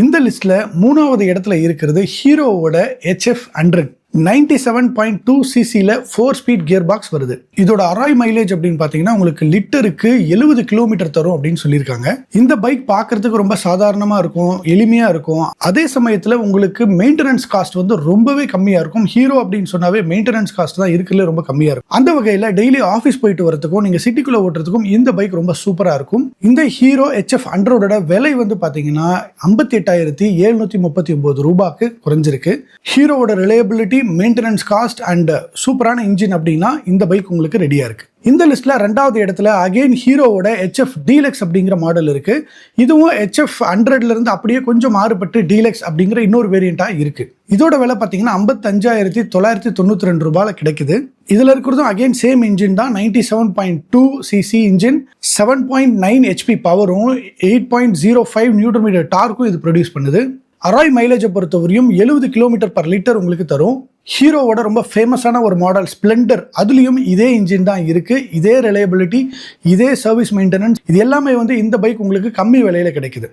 இந்த லிஸ்ட்ல மூணாவது இடத்துல இருக்கிறது ஹீரோவோட HF hundred ninety seven point two சிசியில் four speed gear box வருது. இதோட அராய் மைலேஜ் அப்படின்னு பார்த்தீங்கன்னா உங்களுக்கு லிட்டருக்கு எழுபது கிலோமீட்டர் தரும் அப்படின்னு சொல்லியிருக்காங்க. இந்த பைக் பார்க்கறதுக்கு ரொம்ப சாதாரணமாக இருக்கும் எளிமையாக இருக்கும். அதே சமயத்தில் உங்களுக்கு மெயின்டெனன்ஸ் காஸ்ட் வந்து ரொம்பவே கம்மியாக இருக்கும். ஹீரோ அப்படின்னு சொன்னாவே மெயின்டெனன்ஸ் காஸ்ட் தான் இருக்கிறதுல ரொம்ப கம்மியாக இருக்கும். அந்த வகையில் டெய்லி ஆஃபீஸ் போயிட்டு வரதுக்கும் நீங்கள் சிட்டிக்குள்ளே ஓட்டுறதுக்கும் இந்த பைக் ரொம்ப சூப்பராக இருக்கும். இந்த ஹீரோ ஹெச்எஃப் ஹண்ட்ரடோட விலை வந்து பார்த்தீங்கன்னா ஐம்பத்தி எட்டாயிரத்தி எழுநூற்றி முப்பத்தி ஒம்பது ரூபாய்க்கு குறைஞ்சிருக்கு. ஹீரோவோட ரிலையபிலிட்டி மெயின்டெனன்ஸ் காஸ்ட் அண்ட் சூப்பரான இன்ஜின் அப்படின்னா இந்த பைக் உங்களுக்கு ரெடியாக இருக்கு. இந்த லிஸ்ட்ல ரெண்டாவது இடத்துல அகைன் ஹீரோவோட ஹெச்எஃப் டீலக்ஸ் அப்படிங்கிற மாடல் இருக்கு. இதுவும் ஹெச்எஃப் ஹண்ட்ரட்ல இருந்து அப்படியே கொஞ்சம் மாறுபட்டு டீலக்ஸ் அப்படிங்கிற இன்னொரு வேரியண்ட்டாக இருக்கு. இதோட விலை பார்த்தீங்கன்னா ஐம்பத்தஞ்சாயிரத்தி தொள்ளாயிரத்தி தொண்ணூற்றி ரெண்டு ரூபாயில் கிடைக்குது. இதுல இருக்கிறதும் அகைன் சேம் இன்ஜின் தான். Ninety seven point two CC engine seven point nine HP பவரும் eight point zero five newton metre டார்க்கும் இது ப்ரொடியூஸ் பண்ணுது. அராய் மைலேஜை பொறுத்தவரையும் எழுபது கிலோமீட்டர் பர் லிட்டர் உங்களுக்கு தரும். ஹீரோவோட ரொம்ப ஃபேமஸான ஒரு மாடல் ஸ்ப்ளெண்டர் அதுலேயும் இதே இன்ஜின் தான் இருக்குது இதே ரிலையபிலிட்டி இதே சர்வீஸ் மெயின்டெனன்ஸ் இது எல்லாமே வந்து இந்த பைக் உங்களுக்கு கம்மி விலையில் கிடைக்குது.